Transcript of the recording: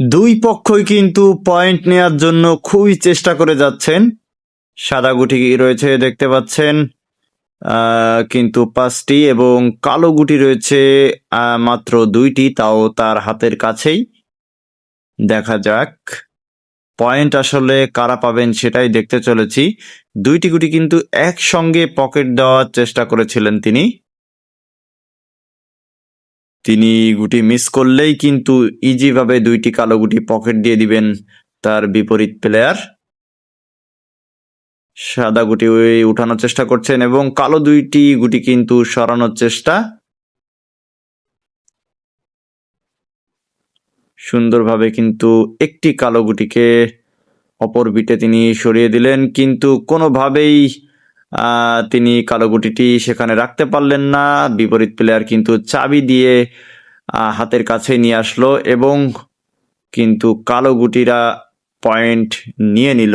দুই পক্ষই কিন্তু পয়েন্ট নেয়ার জন্য খুবই চেষ্টা করে যাচ্ছেন। সাদা গুটি রয়েছে, দেখতে পাচ্ছেন কিন্তু পাঁচটি এবং কালো গুটি রয়েছে মাত্র দুইটি, তাও তার হাতের কাছেই। দেখা যাক পয়েন্ট আসলে কারা পাবেন সেটাই দেখতে চলেছি। দুইটি গুটি কিন্তু একসঙ্গে পকেট দেওয়ার চেষ্টা করেছিলেন তিনি। তিনি গুটি মিস করলেই কিন্তু ইজি ভাবে দুইটি কালো গুটি পকেট দিয়ে দিবেন তার বিপরীত প্লেয়ার সাদা গুটি ওই উঠানোর চেষ্টা করছেন এবং কালো দুইটি গুটি কিন্তু সরানোর চেষ্টা। সুন্দরভাবে কিন্তু একটি কালো গুটিকে অপর বিটে তিনি সরিয়ে দিলেন, কিন্তু কোনোভাবেই তিনি কালো গুটিটি সেখানে রাখতে পারলেন না। বিপরীত প্লেয়ার কিন্তু চাবি দিয়ে হাতের কাছে নিয়ে আসলো এবং কিন্তু কালো গুটিরা পয়েন্ট নিয়ে নিল।